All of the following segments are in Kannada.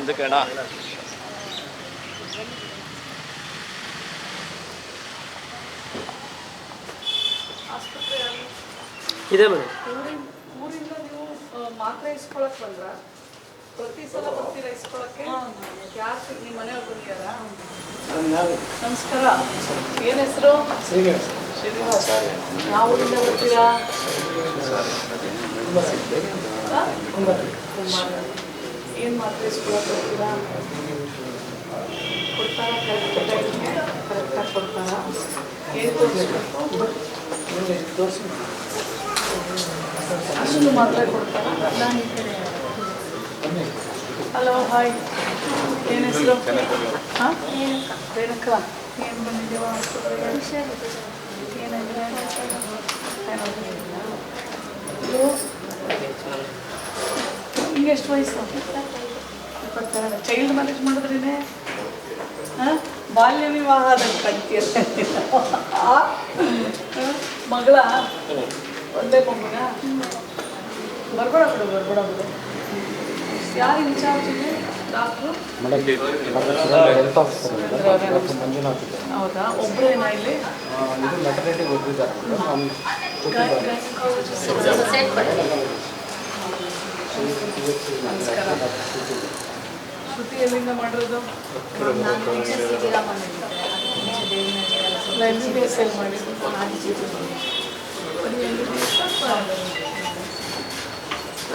ಅಣ್ಣ ಇದೆ ಮೇಡಮ್. ಊರಿಂದ ನೀವು ಮಾತ್ರೆ ಇಸ್ಕೊಳಕ್ ಬಂದ್ರ? ಪ್ರತಿ ಸಲ ಬರ್ತೀರಾ ಇಸ್ಕೊಳಕ್ಕೆ? ಯಾರು ನಿಮ್ಮ ಮನೆಯವ್ರು ಬಂದಿದ್ದಾರಾ ನಮಸ್ಕಾರ. ಏನ್ ಹೆಸರು? ಶ್ರೀನಿವಾಸ. ಯಾವ ಊರಿಂದ ಬರ್ತೀರಾ? ಹಾ? ಏನ್ ಇಸ್ಕೊಳಕ್ ಕೊಡ್ತಾ ಕೊಡ್ತಾರಾ? ಕರೆಕ್ಟ್ ಟೈಮ್ಗೆ ಕರೆಕ್ಟಾಗಿ ಕೊಡ್ತಾರ? ಏನು ಅಷ್ಟು ಮಾತ್ರ ಕೊಡ್ತಾರಾ? Hello, hi. ಏನು ಹೆಸರು? ಹಾಂ? ರೇಣುಕ. ಏನು ಬಂದಿದ್ದೀವ ಆಸ್ಪತ್ರೆಗೆ ಏನಾಗಿದೆ ನಿಂಗೆ ಎಷ್ಟು ವಯಸ್ಸು? ಇಪ್ಪತ್ತೆರಡು ಚೈಲ್ಡ್ ಮ್ಯಾರೇಜ್ ಮಾಡಿದ್ರೇನೆ? ಹಾಂ? ಬಾಲ್ಯ ವಿವಾಹ ಕಟ್ತೀರ ಮಗಳ? ಒಂದೇ ಮಗುನ ಬರ್ಬೇಡ ಬಿಡು ಬರ್ಬೇಡ ಬಿಡು. ಯಾರು ಇನ್ಚಾರ್ಜ್ ಇದೆ? ಡಾಕ್ಟ್ರು ಹೌದಾ? ಒಬ್ಬರೇನಾ ಇಲ್ಲಿ? ಆ, ಇದು ಮೆಟರ್ನಿಟಿಗೆ ಹೋಗಿದ್ದಾರೆ ಮೇಡಮ್ ನಮಸ್ಕಾರ ಶ್ರುತಿ ಎಲ್ಲಿಂದ ಮಾಡಿರೋದು? ಎಂ ಬಿ ಬಿ ಎಸ್ ಎಲ್ಲಿ ಮಾಡಿದ್ದು?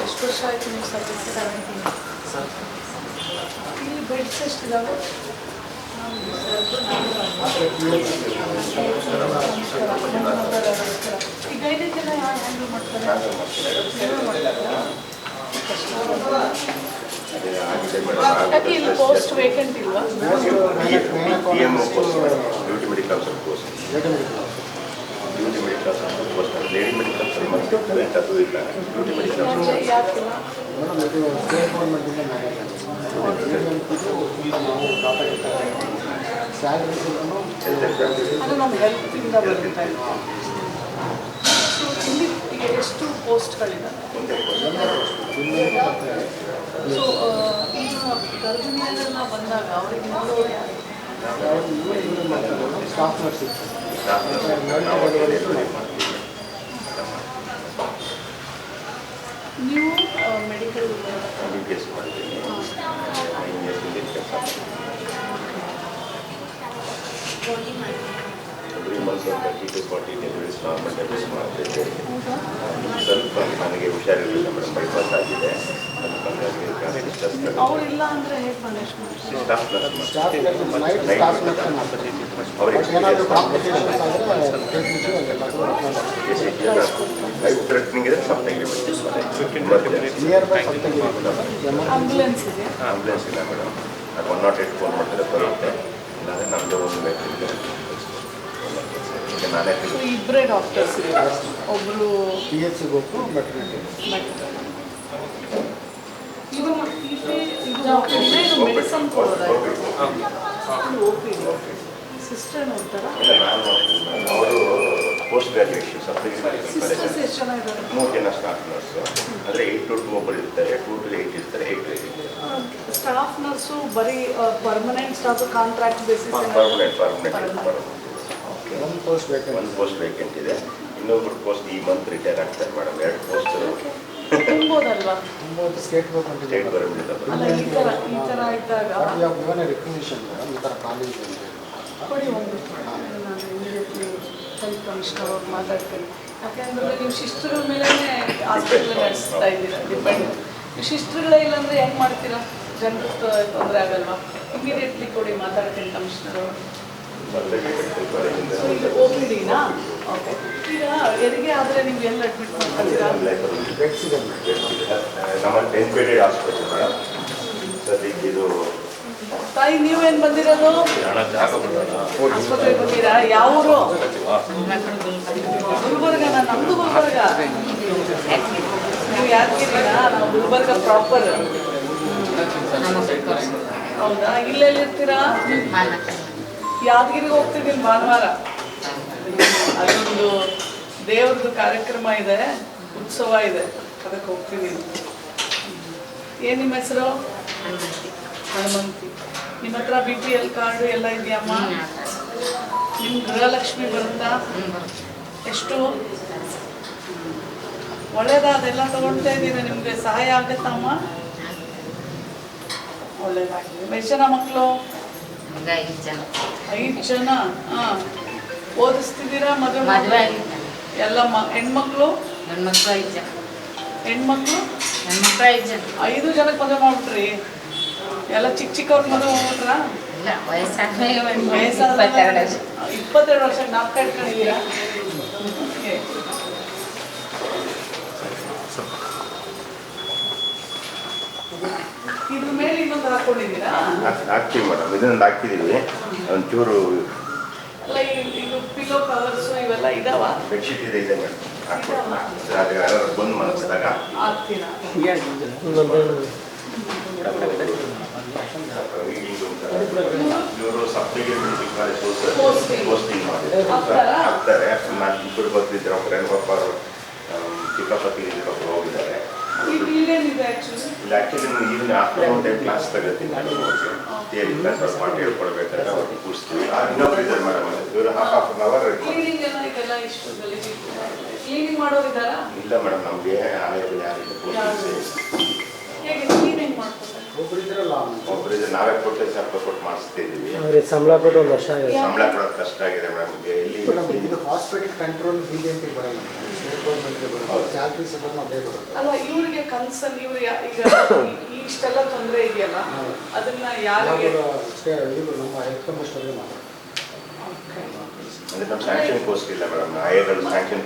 ಎಷ್ಟು ವರ್ಷ ಆಯಿತು ನೀವು ಸರ್ವಿಸ್ ಇಲ್ಲಿ ಬೆಡ್ಸ್ ಎಷ್ಟಿದಾವೆ? ಈಗ ಇದಕ್ಕೆಲ್ಲ ಯಾರು ಹ್ಯಾಂಡಲ್ ಮಾಡ್ತಾರಾ? ಯಾಕೆ ಇಲ್ಲಿ ಪೋಸ್ಟ್ ವೇಕೆಂಟ್ ಇಲ್ವಾ duty medical course duty medical post lady medical ಅದು ಇಲ್ಲ ಡ್ಯೂಟಿ ಮೆಡಿಕಲ್ ಖಾತಾ ಸ್ಯಾಲರೀಸ್ ಅದು ನಮ್ಮ ಬರುತ್ತೆ ಇಲ್ಲಿ ಈಗ ಎಷ್ಟು ಪೋಸ್ಟ್ಗಳಿದ್ದಾವೆ ಸೊ ಈಗ ಗರ್ಭಿಣಿಯರೆಲ್ಲ ಬಂದಾಗ ಅವರಿಗೆ ನೋಡೋರು ಯಾರು ಸ್ಟಾಫ್ ನರ್ಸ್ ಇತ್ತು ನೀವು ಮೆಡಿಕಲ್ ಬಿ ಪಿ ಎಸ್ ಮಾಡಿದ್ದೀನಿ ಎವ್ರಿ ಮಂತ್ ಒಂದು thirty to forty deliveries normal deliveries ಮಾಡ್ತಿದ್ದೆ ಸ್ವಲ್ಪ ನನಗೆ ಹುಷಾರಿರಲಿಲ್ಲ ಮೇಡಮ್ ಬೈಪಾಸ್ ಆಗಿದೆ. ಇದೆ ಆಂಬುಲೆನ್ಸ್ ಇಲ್ಲ ಮೇಡಮ್ ಅದು ಒನ್ ನಾಟ್ ಏಟ್ ಫೋನ್ ಮಾಡ್ತಾರೆ ಬರುತ್ತೆ. ಇಲ್ಲಾಂದರೆ ನಮ್ಮದು ಒಂದು ವೆಹಿಕಲ್ ಇದೆ ಈಗ ನಾನೇ ಸೊ ಇಬ್ಬರೇ ಡಾಕ್ಟರ್ಸ್ ಒಬ್ಬರು ಪಿ ಎಚ್ ಸಿಗೆ ಹೋಗ್ತು ಮೆಟರ್ನಿಟಿ ಮೆಡಿಸನ್ ಕೊಡೋದಾ ಓ ಪಿ ಸಿಸ್ಟರ್ ಅವರು ಪೋಸ್ಟ್ ಗ್ರಾಜುಯೇಷನ್ ಮೂರು ಜನ ಸ್ಟಾಫ್ ನರ್ಸು ಅಂದರೆ ಏಯ್ಟ್ ಟು ಟು ಒಬ್ಬರು ಇರ್ತಾರೆ ಟು ಟು ಏಯ್ಟ್ ಇರ್ತಾರೆ ಏಯ್ಟ್ ಸ್ಟಾಫ್ ನರ್ಸು ಬರೀ permanent staff contract basis permanent permanent. ಒಂದು ಪೋಸ್ಟ್ ಬೇಕು ಒಂದು ಪೋಸ್ಟ್ ವೇಕೆಂಟ್ ಇದೆ. ಇನ್ನೊಬ್ರು ಪೋಸ್ಟ್ ಈ ಮಂತ್ ರಿಟೈರ್ ಆಗ್ತಾರೆ ಮೇಡಮ್ ಎರಡು ಪೋಸ್ಟ್ ತುಂಬೋದಲ್ವಾ? ತುಂಬ ಸ್ಟೇಟ್ ಗೌರ್ಮೆಂಟ್ ಸ್ಟೇಟ್ ಗೌರ್ಮೆಂಟ್ ಅಲ್ಲ ಈ ಥರ ಈ ಥರ ಇದ್ದಾಗ ಇವನ್ ರಿಕಗ್ನಿಷನ್ ಮೇಡಮ್ ಈ ಥರ ಕಾಲೇಜ್ ಅಂತ ಕೊಡಿ ಒಂದು ನಾನು ಇಮಿಡಿಯೇಟ್ಲಿ ಹೆಲ್ತ್ ಕಮಿಷನರ್ ಅವ್ರು ಮಾತಾಡ್ತೀನಿ. ಯಾಕೆಂದ್ರೆ ನೀವು ಶಿಸ್ತ್ರಗಳ ಮೇಲೆ ಹಾಸ್ಪಿಟ್ಲ್ ನಡೆಸ್ತಾ ಇದ್ದೀರಾ ಡಿಪೆಂಡ್ ನೀವು ಶಿಸ್ತ್ರಗಳೇ ಇಲ್ಲಾಂದ್ರೆ ಹೆಂಗೆ ಮಾಡ್ತೀರಾ? ಜನರಿಗೆ ತೊಂದರೆ ಆಗಲ್ವಾ? ಇಮಿಡಿಯೇಟ್ಲಿ ಕೊಡಿ ಮಾತಾಡ್ತೀನಿ ಕಮಿಷನರ್ ಅವರು. ಕಾಲೇಜಿಂದ ಸೊ ಇದು ಓ ಪಿ ಡಿನಾ ಓಕೆ ಈಗ ಹೆರಿಗೆ ಆದರೆ ನೀವು ಎಲ್ಲಿ ಅಡ್ಮಿಟ್ ಮಾಡ್ತೀರಾ? ನಮ್ಮ ಬೇಡೆಡ್ ಹಾಸ್ಪಿಟಲ್ ಮೇಡಮ್ ಸದ್ಯಕ್ಕೆ ಇದು ತಾಯಿ ನೀವೇನು ಬಂದಿರೋದು? ಆಸ್ಪತ್ರೆಗೆ ಬಂದಿರಾ? ಯಾವ ಊರು? ಗುಲ್ಬರ್ಗನ ನಮ್ದು ಗುಲ್ಬರ್ಗ. ನೀವು ಯಾದಗಿರಿನಾ ನಾವು ಗುಲ್ಬರ್ಗ ಪ್ರಾಪರ್ ಹೌದಾ? ಇಲ್ಲೆಲ್ಲಿರ್ತೀರಾ? ಯಾದಗಿರಿಗೆ ಹೋಗ್ತಿದ್ದೀನಿ ಭಾನುವಾರ. ಅದೊಂದು ದೇವ್ರದ್ದು ಕಾರ್ಯಕ್ರಮ ಇದೆ, ಉತ್ಸವ ಇದೆ. ಅದಕ್ಕೆ ಹೋಗ್ತಿದ್ದೀನಿ. ಏನು ನಿಮ್ಮ ಹೆಸರು? ಹನುಮಂತಿ. ನಿಮ್ಮ ಹತ್ರ ಬಿ ಪಿ ಎಲ್ ಕಾರ್ಡು ಎಲ್ಲ ಇದೆಯಮ್ಮ? ನಿಮ್ಮ ಗೃಹಲಕ್ಷ್ಮಿ ಬರುತ್ತಾ? ಎಷ್ಟು? ಒಳ್ಳೇದಾ? ಅದೆಲ್ಲ ತಗೊಳ್ತಾ ಇದ್ದೀನಿ ನಿಮಗೆ ಸಹಾಯ ಆಗತ್ತಮ್ಮ? ಒಳ್ಳೇದಾಗಿದೆ ಎಷ್ಟು ಜನ ಮಕ್ಕಳು? ಈಗ ಐದು ಜನ. ಐದು ಜನ ಹಾಂ. ಓದಿಸ್ತಿದ್ದೀರಾ ಮದುವೆ ಮದುವೆ ಎಲ್ಲ ಮ ಹೆಣ್ಮಕ್ಳು? ಹೆಣ್ಮಕ್ಳು ಐದು ಜನ. ಹೆಣ್ಮಕ್ಳು? ಹೆಣ್ಮಕ್ಳು ಐದು ಜನ. ಐದು ಜನಕ್ಕೆ ಮದುವೆ ಮಾಡ್ಬಿಟ್ರಿ? ಎಲ್ಲ ಚಿಕ್ಕ ಚಿಕ್ಕವ್ರಿಗೆ ಮದುವೆ ಮಾಡ್ಬಿಟ್ರಾ? ಇಲ್ಲ ವಯಸ್ಸಾದ ಇಪ್ಪತ್ತೆರಡು ವರ್ಷ. ಇಪ್ಪತ್ತೆರಡು ವರ್ಷ ನಾಲ್ಕು ಇಟ್ಕೊಂಡಿದ್ದೀರಾ Okay. ಇದ್ರ ಮೇಲೆ ಇನ್ನೊಂದು ಹಾಕೊಂಡಿದ್ದೀರಾ ಹಾಕ್- ಹಾಕ್ತೀವಿ ಮೇಡಮ್. ಇದನ್ನೊಂದು ಹಾಕ್ತಿದ್ದೀವಿ ಒಂಚೂರು ಅಲ್ಲ ಇದು ಪಿಲೋ ಕವರ್ಸು ಇವೆಲ್ಲ ಇದಾವ? ಬೆಡ್ಶೀಟ್ ಇದೆ ಇದೆ ಮೇಡಮ್. ಹಾಕ್ಕೊಡ್ತೀನಿ ಅದು ಯಾರು ಬಂದು ಮನಸ್ಸಿದಾಗ ಹಾಕ್ತೀರಾ? ಇವರು. ಪೋಸ್ಟಿಂಗ್ ನಾನು ಇಬ್ಬರು ಒಬ್ಬರು ಹೋಗಿದ್ದಾರೆ. ಇದು ಇಲ್ಲೇನಿದೆ ಆ್ಯಕ್ಚುಲಿ ಇಲ್ಲ actually even afternoon time class ತಗೋತೀನಿ. ನಾನು ಥಿಯರಿ ಕ್ಲಾಸ್ ಅವ್ರು ಪಾಠ ಹೇಳ್ಕೊಡ್ಬೇಕಾದ್ರೆ ಅವ್ರಿಗೆ ಕೂರಿಸ್ತೀವಿ. ಆ ಇನ್ನೊಬ್ರು ಇದ್ದಾರೆ ಮೇಡಮ್ ಇವರು ಹಾಫ್ ಹಾಫ್ ಅನ್ ಅವರ್ ಇಲ್ಲ ಮೇಡಮ್ ನಮಗೆ ಆಮೇಲೆ ಯಾರಿಲ್ಲ ಒಬ್ಬರಿಗೆ ನಾವೇ ಕೊಟ್ಟು ಸ್ವಲ್ಪ ಕೊಟ್ಟು ಮಾಡಿಸ್ತಾ ಇದ್ದೀವಿ. ಸಂಬಳ ಕೊಟ್ಟು ಒಂದು ವರ್ಷ ಸಂಬಳ ಕೊಡೋದು ಕಷ್ಟ ಆಗಿದೆ ಮೇಡಮ್ ಎಲ್ಲಿ ಇದು ಹಾಸ್ಪಿಟಲ್ ಕಂಟ್ರೋಲ್ ಬಿಜೆಪಿ ಬರಲ್ಲ. ಸ್ಟೇಟ್ ಗೌರ್ಮೆಂಟ್ಗೆ ಬರಲ್ಲ ಹೌದು. ಸ್ಯಾಲ್ರಿ ಸಹ ಅದೇ ಬರುತ್ತೆ. ಅಲ್ಲ ಇವರಿಗೆ ಕನ್ಸರ್ನ್ ಇವ್ರು ಯಾ- ಈಗ ಈ- ಇಷ್ಟೆಲ್ಲ ತೊಂದರೆ ಇದೆಯಲ್ಲ. ಅದನ್ನ ಯಾರಿಗೆ ನಮ್ಮ ಹೆಲ್ತ್ ಕಮಿಷನರ್ಗೆ ಮಾತಾಡ್ತೀವಿ ಅಂದ್ರೆ ನಮ್ಮ ಸ್ಯಾಂಕ್ಷನ್ ಕೋಸ್ಟಿಲ್ಲ ಮೇಡಮ್. ಆಯೋಗಳು ಸ್ಯಾಂಕ್ಷನ್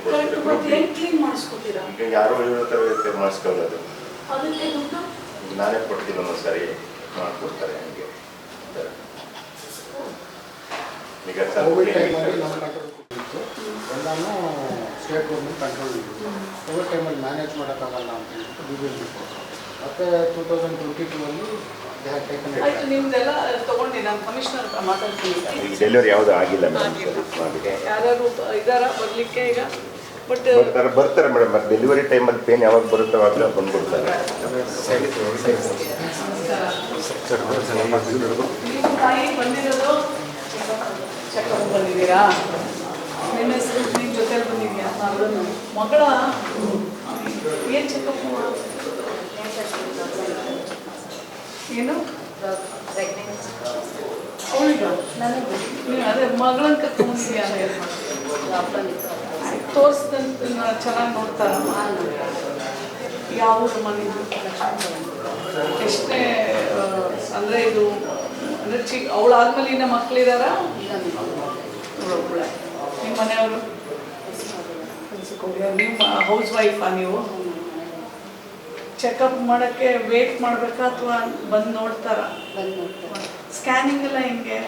ಹೆಂಗ್ ಕ್ಲೀನ್ ಮಾಡಿಸ್ಕೊತೀರಾ? ಈಗ ಯಾರೋ ಇರೋ ಥರ ಮಾಡಿಸ್ಕೊಳ್ಳೋದು? ಅದಕ್ಕೆ ದುಡ್ಡು? ನಾನೇ ಕೊಡ್ತೀನಿ ಒಂದೊಂದು ಸರಿ ಮಾಡ್ಕೊಡ್ತಾರೆ ಹಂಗೆ. ಈಗ ಕೋವಿಡ್ ಟೈಮಲ್ಲಿ ಸ್ವಲ್ಪ ನಮ್ಮ ಕಂಟ್ರೋಲ್ ಕೊಟ್ಟಿತ್ತು ಎಲ್ಲನೂ ಸ್ಟೇಟ್ ಗೌರ್ಮೆಂಟ್ ಕಂಟ್ರೋಲ್ ಇತ್ತು ಕೋವಿಡ್ ಟೈಮಲ್ಲಿ ಮ್ಯಾನೇಜ್ ಮಾಡೋಕ್ಕಾಗಲ್ಲ ಅಂತ ಹೇಳ್ಬಿಟ್ಟು ಬಿ ಬಿ ಎಂ ಮತ್ತೆ ಟೂ ತೌಸಂಡ್ ಟ್ವೆಂಟಿ ಟೂ ಅಲ್ಲಿ ಡೆಲಿವರಿ ಯಾವುದು ಆಗಿಲ್ಲ ಯಾರು ಇದಾರ ಬರ್ಲಿಕ್ಕೆ ಈಗ ಬಟ್ ಬರ್ತಾರೆ ಬರ್ತಾರೆ ಮೇಡಮ್ ಮತ್ತೆ ಡೆಲಿವರಿ ಟೈಮಲ್ಲಿ ಪೇನ್ ಯಾವಾಗ ಬರುತ್ತೆ ಅವಾಗ ಬಂದ್ಬಿಡ್ತಾರೆ ಬಂದಿರೋದು ಚೆಕಪ್ ಬಂದಿದ್ದೀರಾ? ನಿನ್ನ ಹೆಸರು ನಿಮ್ಮ ಜೊತೆಲಿ ಬಂದಿದ್ಯಾ ಮಗಳ? ಏನು ಚೆಕಪ್ ಏನು? ನನಗೆ? ಅದೇ ಮಗಳನ್ನ ಕರ್ಕೊಂಡ್ಬಂದಿದ್ಯಾ ತೋರಿಸ್ದಂತ ಚೆನ್ನಾಗಿ ನೋಡ್ತಾರಮ್ಮ ಯಾವ ಮನೆದು ಎಷ್ಟೇ ಅಂದರೆ ಇದು, ಅಂದ್ರೆ ಚಿಕ್ಕ ಅವಳಾದ್ಮೇಲೆ ಇನ್ನ ಒಬ್ಬಳೆ ನಿಮ್ಮ ಮನೆಯವರು ನಿಮ್ಮ ಹೌಸ್ ವೈಫಾ ನೀವು ಚೆಕಪ್ ಮಾಡೋಕ್ಕೆ ವೇಟ್ ಮಾಡಬೇಕಾ ಅಥವಾ ಬಂದು ನೋಡ್ತಾರ ಸ್ಕ್ಯಾನಿಂಗ್ ಎಲ್ಲ ಹೆಂಗೆ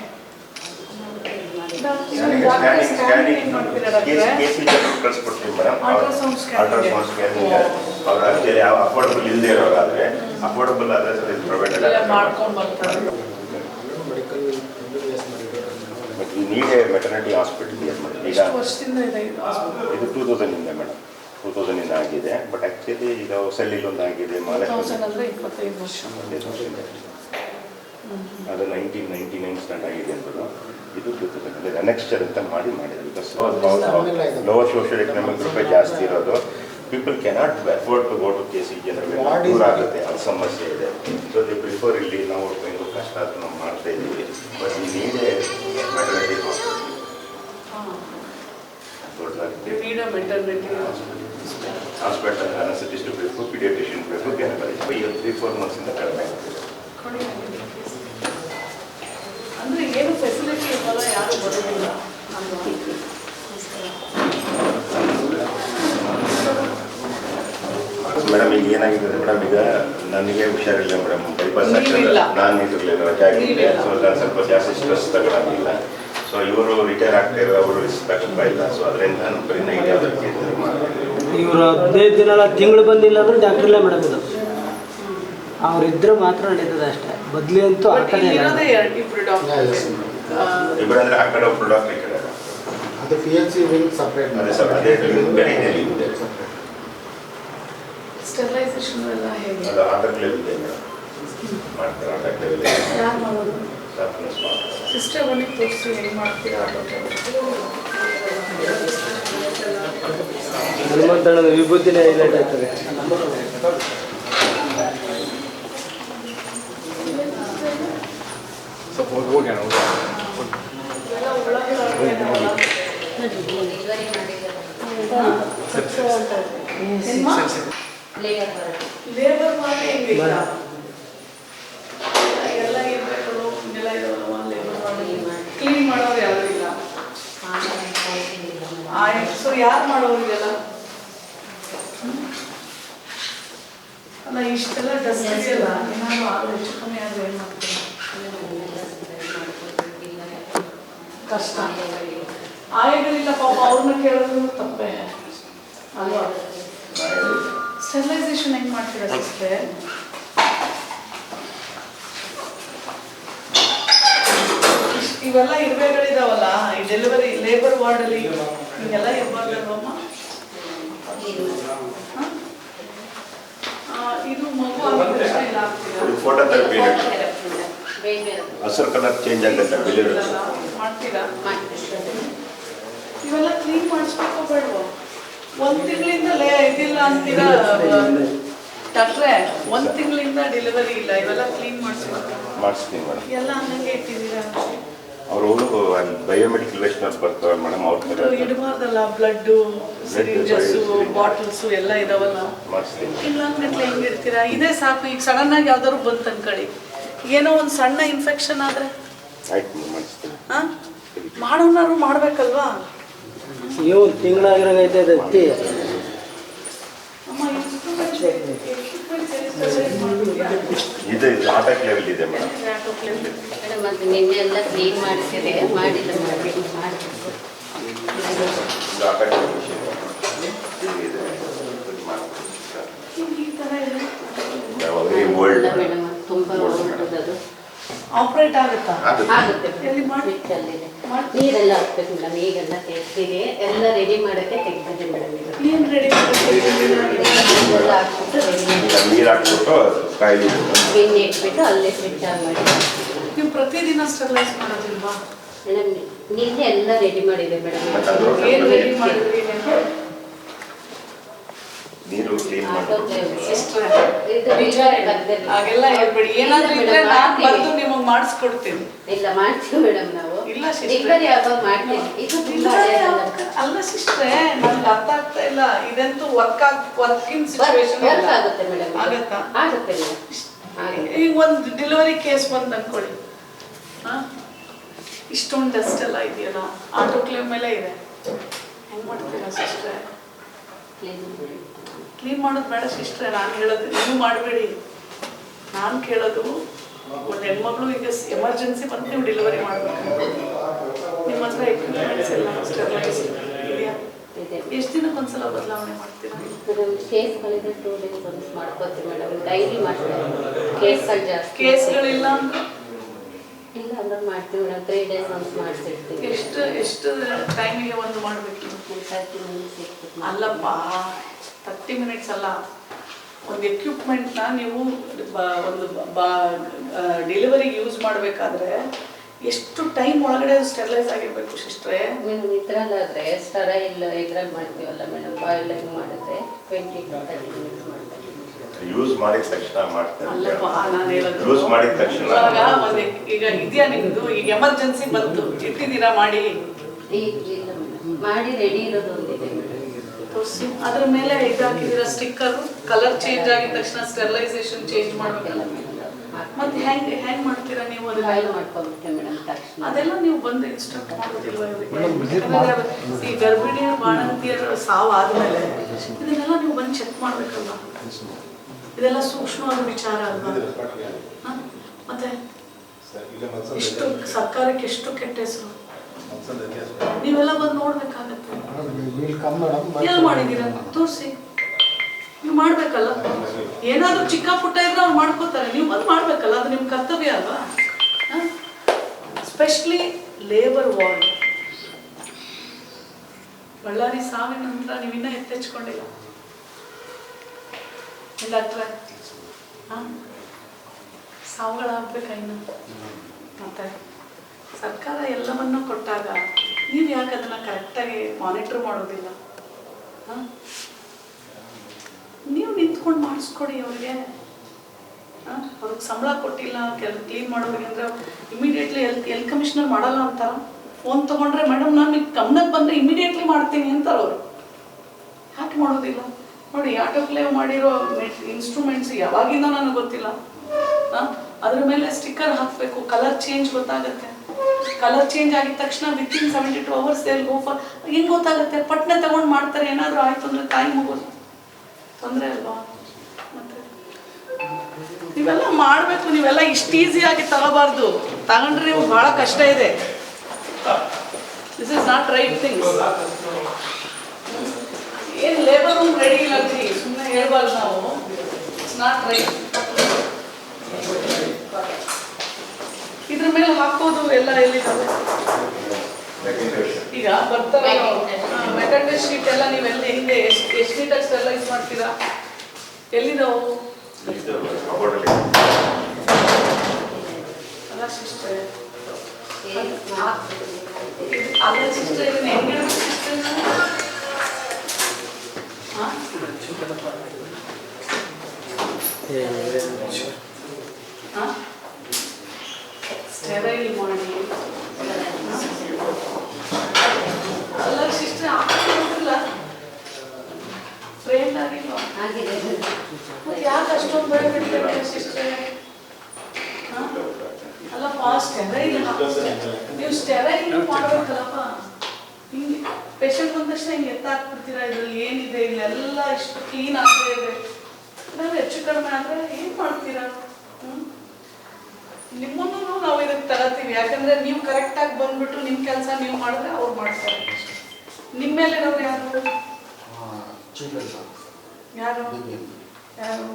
ಅಫೋರ್ಡಬಲ್ ಇಲ್ಲದೆ ಇರೋರಾದ್ರೆ ಅಫೋರ್ಡಬಲ್ ಆದ್ರೆ ಎಲ್ಲ ಮಾಡ್ಕೊಂಡು ಬರ್ತಾರೆ medical M B B S ಮಾಡಿದ್ದಾರೆ ಬಟ್ ಈ ನೀಡೇ ಮೆಟರ್ನಿಟಿ ಹಾಸ್ಪಿಟಲ್ ಈಗ ಎಷ್ಟು ವರ್ಷದಿಂದ ಇದೆ ಇದು? ಇದು ಟೂ ತೌಸಂಡಿಂದ ಮೇಡಮ್ ಟೂ ತೌಸಂಡಿಂದ ಆಗಿದೆ. ಬಟ್ ಆ್ಯಕ್ಚುಲಿ ಈಗ ಹೊಸಳ್ಳಿಲಿ ಆಗಿದೆ ಅಂದರೆ ಅದು ನೈನ್ಟೀನ್ ನೈಂಟಿ ನೈನ್ ಸ್ಟಾರ್ಟ್ ಆಗಿದೆ ಅಂತದ್ದು ಇದು ಟೂ ತೌಸಂಡ್ ಅಂದರೆ ಅನೆಕ್ಸ್ಚರ್ ಅಂತ ಮಾಡಿ ಮಾಡಿದ್ರು. ಬಿಕಾಸ್ ಲೋವರ್ ಸೋಷಿಯಲ್ ಎಕನಾಮಿಕ್ ರೂಪಾಯಿ ಜಾಸ್ತಿ ಇರೋದು. People cannot afford to go to K C ದೂರ ಆಗುತ್ತೆ ಅದು ಸಮಸ್ಯೆ ಇದೆ. ಸೊ ದಿ ಪ್ರಿಫರ್ ಇಲ್ಲಿ ನಾವು ಕಷ್ಟ ಅದು ನಾವು ಮಾಡ್ತಾ ಇದ್ದೀವಿ. ಬಟ್ ಈ ನೀಡೇ ದೊಡ್ಡದಾಗುತ್ತೆ ನೀಡ ಮೆಟರ್ನಿಟಿ ಹಾಸ್ಪಿಟಲ್ ಅನಸಿಟಿಸ್ಟ್ ಬೇಕು ಪೀಡಿಯಾಟ್ರಿಷಿಯನ್ ಬೇಕು ಗೈನಕಾಲಜಿಸ್ಟ್ ಈ ತ್ರೀ ಫೋರ್ ಮಂತ್ಸಿಂದ ಕಡಿಮೆ ಅಂದರೆ ಏನು ಫೆಸಿಲಿಟಿ ಇರಲ್ಲ ಯಾರು ಬರೋದಿಲ್ಲ ಮೇಡಮ್ ಈಗ ಏನಾಗಿದೆ ಮೇಡಮ್? ಈಗ ನನಗೆ ಹುಷಾರಿಲ್ಲ ಮೇಡಮ್. ಬೈಪಾಸ್. ನಾನು ಇರಲಿಲ್ಲ ರಜೆ ಆಗಿದ್ದೆ ಸೊ ನಾನು ಸ್ವಲ್ಪ ಜಾಸ್ತಿ ಸ್ಟ್ರೆಸ್ ತಗೊಳಂಗಿಲ್ಲ. ಸೊ ಇವರು ರಿಟೈರ್ ಆಗ್ತಿರೋ ಅವರು ರಿಸ್ಕ್ ಇಲ್ಲ. ಸೊ ಅದರಿಂದ ನಾನು ಬರೀ ನೈಟ್ ಯಾವುದಕ್ಕೆ ಇವರು ಹದಿನೈದು ದಿನ ತಿಂಗಳು ಬಂದಿಲ್ಲ ಅಂದ್ರೆ ಡಾಕ್ಟರ್ ಇಲ್ಲ ಮೇಡಮ್ ಇದು. ಅವರಿದ್ರೆ ಮಾತ್ರ ನಡೀತದೆ ಅಷ್ಟೇ. ಬದಲಿ ಅಂತೂ ಆಗ್ತಾನೆ ಇಲ್ಲ ಇಬ್ಬರಂದ್ರೆ ಆ ಕಡೆ ಒಬ್ಬರು ಡಾಕ್ಟರ್ ಈ ಕಡೆ. ಅದು ಪಿ ಎಚ್ ಸಿ ಸಪ್ರೇಟ್ ಅದೇ ಸರ್ ಅದೇ ಬೇರೆ ಇದೆ ಸ್ಟೆರಿಲೈಸೇಷನ್ ಎಲ್ಲ ಹೇಗೆ? ಅದು ಆಂಧ್ರ ಲೆವೆಲ್ ಇದೆ ಮಾಡ್ತಾರೆ ಆಟೋ ಲೆವೆಲ್ ಯಾರು ಮಾಡೋದು? ಸಿಸ್ಟರ್ ಬನ್ನಿ ತೋರಿಸಿ ಹೆಂಗೆ ಮಾಡ್ತೀರಾ ಆಟೋ ಹನುಮಂತಣ್ಣನ ವಿಭೂತಿನೇ ಹೈಲೈಟ್ ಆಗ್ತದೆ. ಒಳಗೆ ಲೇಬರ್ ಬರುತ್ತೆ ಲೇಬರ್ ಹೆಂಗೆ ಈಗ? ಎಲ್ಲ ಇರ್ಬೇಕು ಹಿಂಗೆಲ್ಲ ಇರೋಲ್ಲ ಲೇಬರ್ ಮಾಡಿ ಕ್ಲೀನ್ ಮಾಡೋರು ಯಾರು ಇಲ್ಲ. ಸೊ ಯಾರು ಮಾಡೋರು ಇದೆಲ್ಲ ಅಲ್ಲ ಇಷ್ಟೆಲ್ಲ ಡಸ್ಟ್ ಇದೆಯಲ್ಲ ಏನಾದ್ರು ಆದ್ರೆ ಹೆಚ್ಚು ಕಮ್ಮಿ ಆದ್ರೆ ಏನು ಎಲ್ಲ ಮಾಡ್ಕೊಡ್ಬೇಕು, ಕಷ್ಟ. ಆಯಗಳಿಲ್ಲ ಪಾಪ ಅವ್ರನ್ನ ಕೇಳೋದು ತಪ್ಪೇ. ಅಲ್ವಾ? ಸ್ಟೆರಿಲೈಸೇಷನ್ ಹೆಂಗ್ ಮಾಡ್ತೀರಾ ಸಿಸ್ಟರ್ ಇವೆಲ್ಲ ಇರ್ಬೇಗಳಿದಾವಲ್ಲ ಈ ಡೆಲಿವರಿ ಲೇಬರ್ ವಾರ್ಡಲ್ಲಿ ಹಿಂಗೆಲ್ಲ ಇರಬಾರ್ದಲ್ವಮ್ಮ ಇದು ಹ? ಆ, ಇದು ಮಗು ಫೋಟೋ ಥೆರಪಿ ಹಸಿರು ಕಲರ್ ಚೇಂಜ್ ಆಗುತ್ತೆ ಬಿಳಿ ಮಾಡ್ತೀರಾ? ಇವೆಲ್ಲ ಕ್ಲೀನ್ ಮಾಡಿಸ್ಬೇಕು ಬೇಡವೋ? ಒಂದ್ ತಿಂಗಳಿಂದ ಲೇ ಇದಿಲ್ಲ ಅಂತೀರಾ? ಡಾಕ್ಟ್ರೆ ಒಂದ್ ತಿಂಗಳಿಂದ ಡೆಲಿವರಿ ಇಲ್ಲ. ಇವೆಲ್ಲ ಕ್ಲೀನ್ ಮಾಡಿಸ್ಬೇಕು ಮಾಡಿಸ್ತೀನಿ ಮೇಡಮ್. ಎಲ್ಲ ಹಂಗೆ ಇಟ್ಟಿದ್ದೀರಾ? ಅವರು ಅಲ್ಲಿ ಬಯೋಮೆಡಿಕಲ್ ವೇಸ್ಟ್ ಬರ್ತಾರೆ ಮೇಡಮ್ ಅವ್ರ ಇಡಬಾರ್ದಲ್ಲ? ಬ್ಲಡ್ಡು ಸಿರಿಂಜಸ್ಸು ಬಾಟಲ್ಸು ಎಲ್ಲ ಇದಾವಲ್ಲ? ಮಾಡಿಸ್ತೀನಿ. ಇಲ್ಲ ಅಂದ್ಮೇಲೆ ಹೆಂಗೆ ಇರ್ತೀರಾ? ಇದೇ ಸಾಕು ಈಗ ಸಡನ್ ಆಗಿ ಯಾವ್ದಾದ್ರು ಬಂತು ಅನ್ಕೊಳ್ಳಿ. ಏನೋ ಒಂದು ಸಣ್ಣ ಇನ್ಫೆಕ್ಷನ್ ಆದ್ರೆ. ಆಯ್ತು ಮಾಡಿಸ್ತೀನಿ. ಹಾ ಮಾಡೋನಾರು ಮಾಡ್ಬೇಕಲ್ವಾ? ಇವು ತಿಂಗಳಾಗಿರಂಗೈತೆ ಅದು ಅತ್ತಿ? ಇದು ಲೆವೆಲ್ ಇದೆ ಮೇಡಮ್. ಮತ್ತೆ ನಿನ್ನೆ ಎಲ್ಲ ಕ್ಲೀನ್ ಮಾಡಿಸಿದೆ. ಮಾಡಿಲ್ಲ ಮಾಡಿ ಮೇಡಮ್ ತುಂಬಾ ಓಲ್ಡ್ ಅದು ಆಪರೇಟ್ ಆಗುತ್ತಾ? ಆಗುತ್ತೆ. ಎಲ್ಲಿ ಮಾಡಿ? ಅಲ್ಲಿದೆ. ನೀರೆಲ್ಲ ಹಾಕ್ಬೇಕು ಮೇಡಮ್ ಈಗೆಲ್ಲ ತೆಗ್ದಿದೆ ಎಲ್ಲ ರೆಡಿ ಮಾಡೋಕ್ಕೆ ತೆಗ್ದಿದೆ ಮೇಡಮ್ ಇದು. ಏನ್ ರೆಡಿ ಮಾಡಬೇಕು ಹಾಕ್ಬಿಟ್ಟು ರೆಡಿ ಈಗ ನೀರು ಹಾಕ್ಬಿಟ್ಟು ಕಾಯಿಲೆ ಬೆಣ್ಣೆ ಇಟ್ಬಿಟ್ಟು ಅಲ್ಲೇ ಸ್ವಿಚ್ ಆನ್ ಮಾಡಿ. ನೀವು ಪ್ರತಿದಿನ ಸ್ಟೆರಿಲೈಸ್ ಮಾಡೋದಿಲ್ವಾ? ಮೇಡಮ್ ನಿನ್ನೆ ಎಲ್ಲ ರೆಡಿ ಮಾಡಿದೆ ಮೇಡಮ್. ಏನು ರೆಡಿ ಮಾಡಿದ್ರಿ? ನೀರು ಕ್ಲೀನ್ ಆಟೋ ಮಾಡಿ ಸಿಸ್ಟರ್ ಇದು ನಿಜ ಹಾಗೆಲ್ಲ ಹೇಳ್ಬೇಡಿ. ಏನಾದ್ರೂ ಇಲ್ಲ ಇದ್ರೆ madam, ನಾನ್ ಬಂದು ನಿಮಗ್ ಮಾಡಿಸ್ಕೊಡ್ತೀನಿ. ಇಲ್ಲ ಮಾಡ್ತೀವಿ ಮೇಡಮ್ ನಾವು. ಇಲ್ಲ ಇಲ್ಲ, ಅಲ್ಲ ಸಿಸ್ಟ್ರೆ ನನ್ಗೆ ಅರ್ಥ ಆಗ್ತಾ ಇಲ್ಲ. ಇದಂತೂ ವರ್ಕ್ ಆಗ್ ವರ್ಕಿಂಗ್ ಸಿಚುವೇಶನ್ ಆಗುತ್ತೆ ಈಗ ಒಂದು ಡೆಲಿವರಿ ಕೇಸ್ ಬಂದು ಅನ್ಕೊಳ್ಳಿ. ಹಾ? ಇಷ್ಟೊಂದು ಡಸ್ಟ್ ಎಲ್ಲ ಇದೆಯಲ್ಲ ಆಟೋ ಕ್ಲೇಮ್ ಮೇಲೆ ಇದೆ. ಹೆಂಗ್ ಮಾಡ್ತೀರಾ ಸಿಸ್ಟ್ರೆ? ಕ್ಲೀನ್ ಕ್ಲೀನ್ ಮಾಡೋದು ಬೇಡ ಸಿಸ್ಟ್ರೆ ನಾನು ಹೇಳೋದು ನೀವು ಮಾಡಬೇಡಿ. ನಾನು ಕೇಳೋದು ಒಂದು ಹೆಣ್ಮಗಳು ಈಗ ಎಮರ್ಜೆನ್ಸಿ ಬಂದು ನೀವು ಡೆಲಿವರಿ ಮಾಡಬೇಕು. ನಿಮ್ಮ ಹತ್ರ ಎಕ್ವಿಪ್ಮೆಂಟ್ಸ್ ಎಲ್ಲ ಸ್ಟೆಬಿಲೈಸ್ ಇದೆಯಾ? ದಿನಕ್ಕೆ ಎಷ್ಟು ದಿನಕ್ಕೊಂದ್ಸಲ ಬದಲಾವಣೆ ಮಾಡ್ತೀರಾ? ಮೇಡಮ್ ಕೇಸ್ಗಳಿದೆ ಟೂ ಡೇಸ್ ಒನ್ಸ್ ಮಾಡ್ಕೋತೀವಿ ಮೇಡಮ್. ಡೈಲಿ ಮಾಡ್ತೀವಿ ಕೇಸ್ಗಳು ಜಾಸ್ತಿ. ಕೇಸ್ಗಳಿಲ್ಲ ಅಂದ್ರೆ? ಇಲ್ಲ ಅಂದ್ರೆ ಮಾಡ್ತೀವಿ ಮೇಡಮ್. ತ್ರೀ ಡೇಸ್ ಒನ್ಸ್ ಮಾಡಿಸಿರ್ತೀವಿ. ಎಷ್ಟು ಎಷ್ಟು ಟೈಮಿಗೆ ಒಂದು ಮಾಡಬೇಕು? ಅಲ್ಲಪ್ಪ ತರ್ಟಿ ಮಿನಿಟ್ಸ್ ಅಲ್ಲ. ಒಂದು ಎಕ್ವಿಪ್ಮೆಂಟ್ನ ನೀವು ಬ- ಒಂದು ಡೆಲಿವರಿ ಯೂಸ್ ಮಾಡಬೇಕಾದ್ರೆ ಎಷ್ಟು ಟೈಮ್ ಒಳಗಡೆ ಸ್ಟೆರಿಲೈಸ್ ಆಗಿರ್ಬೇಕು ಸಿಸ್ಟ್ರೆ? ಮೇಡಮ್ ಸಡ ಇಲ್ಲ ಇದ್ರಲ್ಲಿ ಮಾಡ್ತೀವಲ್ಲ ಮೇಡಮ್ ಬಾಯ್ಲಿಂಗ್ ಮಾಡಿದ್ರೆ ಟ್ವೆಂಟಿ ಯೂಸ್ ಮಾಡಿದ ತಕ್ಷಣ ಮಾಡ್ತಾರೆ ಯೂಸ್ ಮಾಡಿದ ತಕ್ಷಣ ಈಗ ಇದೆಯಾ ನಿಮ್ದು? ಈಗ ಎಮರ್ಜೆನ್ಸಿ ಬಂತು ಇಟ್ಟಿದ್ದೀರಾ ಮಾಡಿ. ಮಾಡಿ ರೆಡಿ ಇರೋದು ತೋರಿಸಿ. ಅದ್ರ ಮೇಲೆ ಇದು ಹಾಕಿದ್ದೀರಾ ಸ್ಟಿಕ್ಕರ್ ಕಲರ್ ಚೇಂಜ್ ಆಗಿದ ತಕ್ಷಣ ಸ್ಟೆರಿಲೈಸೇಷನ್ ಚೇಂಜ್ ಮಾಡಬೇಕಲ್ಲ ಮತ್ತೆ ಹೆಂಗ್ ಹೆಂಗ್ ಮಾಡ್ತೀರಾ ನೀವು ಅದ್ರ ಅದನ್ನ ಮಾಡ್ಕೊಂಬಿಡ್ತೀವಿ ಮೇಡಮ್ ತಕ್ಷಣ. ಅದೆಲ್ಲ ನೀವು ಬಂದು ಇನ್ಸ್ಟ್ರಕ್ಟ್ ಮಾಡೋದಿಲ್ವಾ ಇವ್ರಿಗೆ? ಈ ಗರ್ಭಿಣಿಯ ಬಾಣಂತಿಯರ ಸಾವು ಆದ್ಮೇಲೆ ಇದನ್ನೆಲ್ಲ ನೀವು ಬಂದು ಚೆಕ್ ಮಾಡ್ಬೇಕಲ್ಲ ಇದೆಲ್ಲ ಸೂಕ್ಷ್ಮವಾದ ವಿಚಾರ ಅಲ್ವಾ? ಮತ್ತೆ ಎಷ್ಟು ಸರ್ಕಾರಕ್ಕೆ ಎಷ್ಟು ಕೆಟ್ಟ ಹೆಸರು? ನೀವೆಲ್ಲ ಬಂದು ನೋಡ್ಬೇಕಾಗತ್ತೆ. ಎಲ್ಲಿ ಮಾಡಿದ್ದೀರಾ? ತೋರಿಸಿ. ನೀವು ಮಾಡ್ಬೇಕಲ್ಲ? ಏನಾದ್ರೂ ಚಿಕ್ಕ ಪುಟ್ಟ ಇದ್ರೆ ಅವ್ರು ಮಾಡ್ಕೋತಾರೆ. ನೀವು ಬಂದು ಮಾಡ್ಬೇಕಲ್ಲ? ಅದು ನಿಮ್ಮ ಕರ್ತವ್ಯ ಅಲ್ವಾ? ಸ್ಪೆಷಲಿ ಲೇಬರ್ ವಾರ್ಡ್ ಬಳ್ಳಾರಿ ಸಾವಿನ ನಂತರ ನೀವು ಇನ್ನೂ ಎತ್ತೆಚ್ಕೊಂಡಿಲ್ಲ ಇಲ್ಲ ಅಥವಾ ಸಾವುಗಳಾಗಬೇಕಾ ಇನ್ನು? ಮತ್ತೆ? ಸರ್ಕಾರ ಎಲ್ಲವನ್ನೂ ಕೊಟ್ಟಾಗ ನೀವು ಯಾಕೆ ಅದನ್ನು ಕರೆಕ್ಟಾಗಿ ಮಾನಿಟ್ರ್ ಮಾಡೋದಿಲ್ಲ? ಹಾಂ? ನೀವು ನಿಂತ್ಕೊಂಡು ಮಾಡಿಸ್ಕೊಡಿ ಅವ್ರಿಗೆ. ಹಾಂ? ಅವ್ರಿಗೆ ಸಂಬಳ ಕೊಟ್ಟಿಲ್ಲ, ಕೆಲ ಕ್ಲೀನ್ ಮಾಡೋರಿಗೆ ಅಂದರೆ ಇಮಿಡಿಯೇಟ್ಲಿ ಎಲ್ ಎಲ್ ಕಮಿಷನರ್ ಮಾಡಲ್ಲ ಅಂತಾರ. ಫೋನ್ ತೊಗೊಂಡ್ರೆ ಮೇಡಮ್ ನಾನು ಈಗ ಗಮನಕ್ಕೆ ಬಂದರೆ ಇಮಿಡಿಯೇಟ್ಲಿ ಮಾಡ್ತೀನಿ ಅಂತಾರೆ ಅವರು. ಯಾಕೆ ಮಾಡೋದಿಲ್ಲ? ನೋಡಿ ಆಟೋ ಕ್ಲೇವ್ ಮಾಡಿರೋ ಇನ್ಸ್ಟ್ರೂಮೆಂಟ್ಸ್ ಯಾವಾಗಿಂದ ನನಗೆ ಗೊತ್ತಿಲ್ಲ. ಹಾಂ? ಅದ್ರ ಮೇಲೆ ಸ್ಟಿಕ್ಕರ್ ಹಾಕಬೇಕು ಕಲರ್ ಚೇಂಜ್ ಗೊತ್ತಾಗುತ್ತೆ. ಕಲರ್ ಚೇಂಜ್ ಆಗಿದ ತಕ್ಷಣ ವಿತಿನ್ ಸೆವೆಂಟಿ ಟು ಅವರ್ಸ್ ಎಲ್ಲಿ ಗೋ ಫಾರ್ ಹೆಂಗೆ ಗೊತ್ತಾಗುತ್ತೆ? ಪಟ್ನೆ ತಗೊಂಡು ಮಾಡ್ತಾರೆ, ಏನಾದರೂ ಆಯಿತು ಅಂದರೆ ತಾಯಿ ಮಗು ತೊಂದರೆ ಅಲ್ವಾ? ಮತ್ತೆ? ನೀವೆಲ್ಲ ಮಾಡಬೇಕು, ನೀವೆಲ್ಲ ಇಷ್ಟು ಈಸಿಯಾಗಿ ತಗೋಬಾರ್ದು. ತಗೊಂಡ್ರೆ ನೀವು ಭಾಳ ಕಷ್ಟ ಇದೆ. This is not right things ಏನು ಲೇಬರ್ ರೂಮ್ ರೆಡಿ ಇಲ್ಲ ಸುಮ್ಮನೆ ಹೇಳ್ಬಾರ್ದು ನಾವು. ಇಟ್ಸ್ ನಾಟ್ ರೈಟ್ ಇದ್ರ ಮೇಲೆ ಹಾಕೋದು ಎಲ್ಲ ಎಲ್ಲಿದ್ದಾವೆ? ಈಗ ಬರ್ತಾರೆ ಶೀಟ್ ಎಲ್ಲ ನೀವೆಲ್ಲ ಹಿಂದೆ ಎಷ್ಟು ಎಷ್ಟು ನೀಟಾಗಿ ಎಲ್ಲಿದಾವು ಇದು ಮಾಡ್ತೀರಾ? ಸಿಸ್ಟರ್ ಅಲ್ಲ ಸಿಸ್ಟರ್ ಸ್ಟೆರೈಲ್ ಮಾಡಿ ಅಲ್ಲ ಸಿಸ್ಟರ್ ಆಗಿಲ್ಲ ಫ್ರೇಮ್ ಆಗಿಲ್ಲ ಮತ್ತೆ ಯಾಕೆ ಅಷ್ಟೊಂದು ಭಯ ಬಿಡ್ತಾರೆ ಸಿಸ್ಟರ್ ಅಲ್ಲಪ್ಪ ಸ್ಟೆರೈಲ್ ನೀವು ಸ್ಟೆರೈಲ್ ಮಾಡ್ಬೇಕಲ್ಲಪ್ಪ. ಹಿಂಗೆ ಪೇಷಂಟ್ ಬಂದ ತಕ್ಷಣ ಹಿಂಗೆ ಎತ್ತಾಕ್ಬಿಡ್ತೀರಾ? ಇದ್ರಲ್ಲಿ ಏನಿದೆ? ಇಲ್ಲೆಲ್ಲ ಇಷ್ಟು ಕ್ಲೀನ್ ಆಗದೆ ಇದೆ. ಹೆಚ್ಚು ಕಡಿಮೆ ಆದರೆ ಏನು ಮಾಡ್ತೀರಾ? ನಿಮ್ಮನ್ನು ನಾವು ಇದಕ್ಕೆ ತಗೋತೀವಿ ಯಾಕಂದ್ರೆ ನೀವು ಕರೆಕ್ಟಾಗಿ ಬಂದ್ಬಿಟ್ಟು ನಿಮ್ಮ ಕೆಲಸ ನೀವು ಮಾಡಿದ್ರೆ ಅವ್ರು ಮಾಡ್ತಾರೆ. ನಿಮ್ಮ ಮೇಲೆ ಇರೋರು ಯಾರು ಯಾರು? ಬಿ ಬಿ ಎಂ ಯಾರು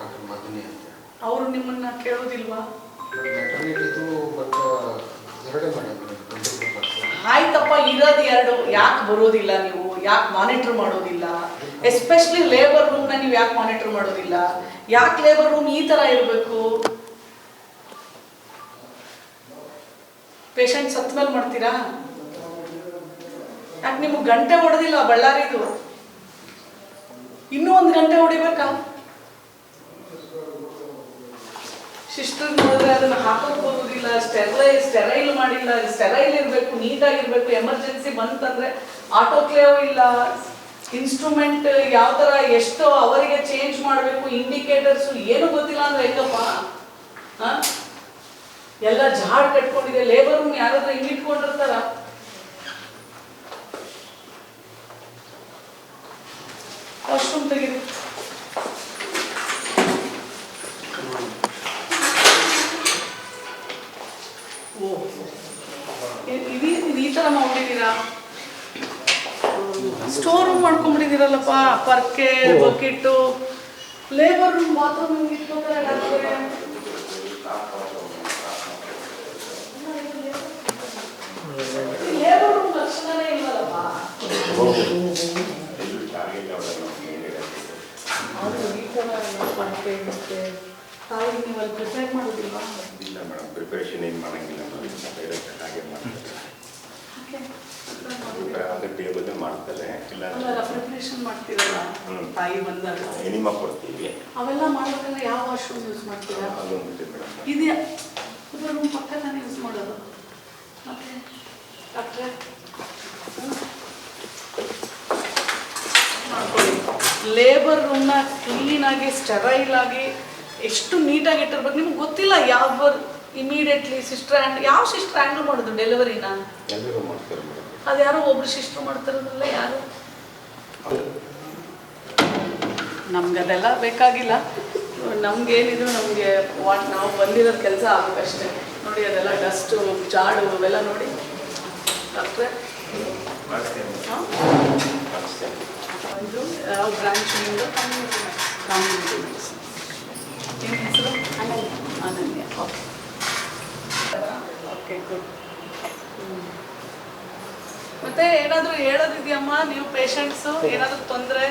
ಡಾಕ್ಟರ್ ಮದನಿ ಅಂತ. ಅವರು ನಿಮ್ಮನ್ನ ಕೇಳೋದಿಲ್ವಾ? ಆಯ್ತಪ್ಪ ಇರೋದು ಎರಡು. ಯಾಕೆ ಬರೋದಿಲ್ಲ ನೀವು? ಯಾಕೆ ಮಾನಿಟರ್ ಮಾಡೋದಿಲ್ಲ? ಎಸ್ಪೆಷಲಿ ಲೇಬರ್ ರೂಮ್ನ ನೀವು ಯಾಕೆ ಮಾನಿಟರ್ ಮಾಡೋದಿಲ್ಲ? ಯಾಕೆ ಲೇಬರ್ ರೂಮ್ ಈ ಥರ ಇರಬೇಕು? ಪೇಷಂಟ್ ಸತ್ ಮೇಲೆ ಮಾಡ್ತೀರಾ? ಯಾಕೆ ನಿಮಗೆ ಗಂಟೆ ಹೊಡೆದಿಲ್ಲ ಬಳ್ಳಾರಿದು ಇನ್ನೂ ಒಂದು ಗಂಟೆ ಹೊಡಿಬೇಕಾ? ಸಿಸ್ಟರ್ ನೋಡಿದ್ರೆ ಅದನ್ನ ಹಾಕೋಕ್ ಹೋಗುದಿಲ್ಲ ಸ್ಟೆರೈಲ್ ಸ್ಟೆರೈಲ್ ಮಾಡಿಲ್ಲ ಸ್ಟೆರೈಲ್ ಇರಬೇಕು, ನೀಟಾಗಿರ್ಬೇಕು ಎಮರ್ಜೆನ್ಸಿ ಬಂತಂದ್ರೆ ಆಟೋಕ್ಲೇವ್ ಇಲ್ಲ. ಇನ್ಸ್ಟ್ರೂಮೆಂಟ್ ಯಾವ ತರ ಎಷ್ಟು ಅವರಿಗೆ ಚೇಂಜ್ ಮಾಡಬೇಕು ಇಂಡಿಕೇಟರ್ಸ್ ಏನು ಗೊತ್ತಿಲ್ಲ ಅಂದ್ರೆ ಹೆಂಗಪ್ಪ? ಎಲ್ಲ ಜಾಡ್ ಕಟ್ಕೊಂಡಿದೆ ಲೇಬರ್ ರೂಮ್ ಯಾರಾದ್ರೂ ಹಿಂಗಿಟ್ಕೊಂಡಿರ್ತಾರ ವಾಶ್ರೂಮ್ ತೆಗೀರಿ. ಈ ಥರ ಮಾಡ್ಬಿಟ್ಟಿದ್ದೀರಾ? ಸ್ಟೋರ್ ರೂಮ್ ಮಾಡ್ಕೊಂಡ್ಬಿಟ್ಟಿದ್ದೀರಲ್ಲಪ್ಪ ಪರ್ಕೆ ಬಕೆಟ್ಟು ಲೇಬರ್ ರೂಮ್ ಬಾತ್ರೂಮ್ ಹಿಂಗೆ ಇಟ್ಕೋತಾರೆ ಡಾಕ್ಟ್ರೇ ಲೇಬರ್ ರೂಮ್ ಲಕ್ಷಣನೇ ಇಲ್ವಲ್ಲಪ್ಪ ಅದು ಈ ಥರ ಎಲ್ಲ ಪರ್ಕೆ ಗಿರ್ಕೆ. ತಾಯಿ ನೀವು ಅಲ್ಲಿ ಪ್ರಿಪೇರ್ ಮಾಡೋದಿಲ್ವಾ ಇಲ್ಲ ಮೇಡಮ್ ಪ್ರಿಪರೇಷನ್ ಏನು ಮಾಡಂಗಿಲ್ಲ ಡೈರೆಕ್ಟ್ ಹಾಗೆ ಮಾಡ್ತಾರೆ. ಅದು ಟೇಬಲ್ ಮಾಡ್ತಾರೆ ಇಲ್ಲ ಪ್ರಿಪ್ರೇಷನ್ ಮಾಡ್ತೀರಲ್ಲ ತಾಯಿ ಬಂದಾಗ ಎನಿಮಾ ಕೊಡ್ತೀವಿ ಅವೆಲ್ಲ ಮಾಡೋದ್ರಿಂದ ಯಾವ ವಾಶ್ರೂಮ್ ಯೂಸ್ ಮಾಡ್ತೀರಾ ಅದೊಂದು ಇದೆ ಮೇಡಮ್ ಇದೆಯಾ ಇದು ರೂಮ್ ಪಕ್ಕ ತಾನೇ ಯೂಸ್ ಮಾಡೋದು ಮತ್ತೆ ಡಾಕ್ಟ್ರೆ ಲೇಬರ್ ರೂಮ್ನ ಕ್ಲೀನಾಗಿ ಸ್ಟೆರೈಲ್ ಆಗಿ ಎಷ್ಟು ನೀಟಾಗಿ ಇಟ್ಟಿರ್ಬೇಕು ನಿಮ್ಗೆ ಗೊತ್ತಿಲ್ಲ ಯಾವ ಇಮಿಡಿಯೇಟ್ಲಿ ಸಿಸ್ಟರ್ ಹ್ಯಾಂಡ್ ಯಾವ ಸಿಸ್ಟರ್ ಹ್ಯಾಂಡಲ್ ಮಾಡೋದು ಡೆಲಿವರಿನ ಅದು ಯಾರೋ ಒಬ್ರು ಸಿಸ್ಟರ್ ಮಾಡ್ತಿರೋದಿಲ್ಲ ಯಾರು? ನಮ್ಗೆ ಅದೆಲ್ಲ ಬೇಕಾಗಿಲ್ಲ. ನಮ್ಗೇನಿದ್ರು ನಮಗೆ ವಾಟ್ ನಾವು ಬಂದಿರೋ ಕೆಲಸ ಆಗಬೇಕಷ್ಟೇ ನೋಡಿ ಅದೆಲ್ಲ ಡಸ್ಟು ಜಾಡು ಅವೆಲ್ಲ ನೋಡಿ. ಡಾಕ್ಟ್ರೆ ಹಾಂ ಇದು ಯಾವ ಮೆಡಿಸಿನ್ ಹೆಸರು ಅನನ್ಯ ಓಕೆ ಓಕೆ ಗುಡ್ ಮತ್ತೆ ಏನಾದರೂ ಹೇಳೋದಿದೆಯಮ್ಮ? ನೀವು ಪೇಷಂಟ್ಸು ಏನಾದರೂ ತೊಂದರೆ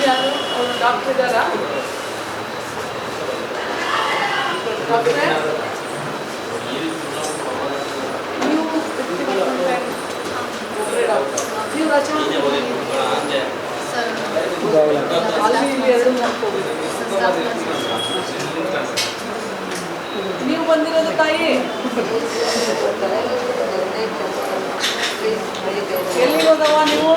ಯಾರು ಅವರು ಡಾಕ್ಟರ್ ಇದ್ದಾರಾ ಡಾಕ್ಟ್ರೇ ನೀವು ಒಬ್ಬರೇ ಡಾಕ್ಟರ್ ನೀವು ರಜಾ ಅಲ್ಲಿ ಇಲ್ಲಿ ಎರಡು ನೋಡ್ಕೋಬೇಕು ನೀವು ಬಂದಿರೋದು ತಾಯಿ ಎಲ್ಲಿರೋದವ ನೀವು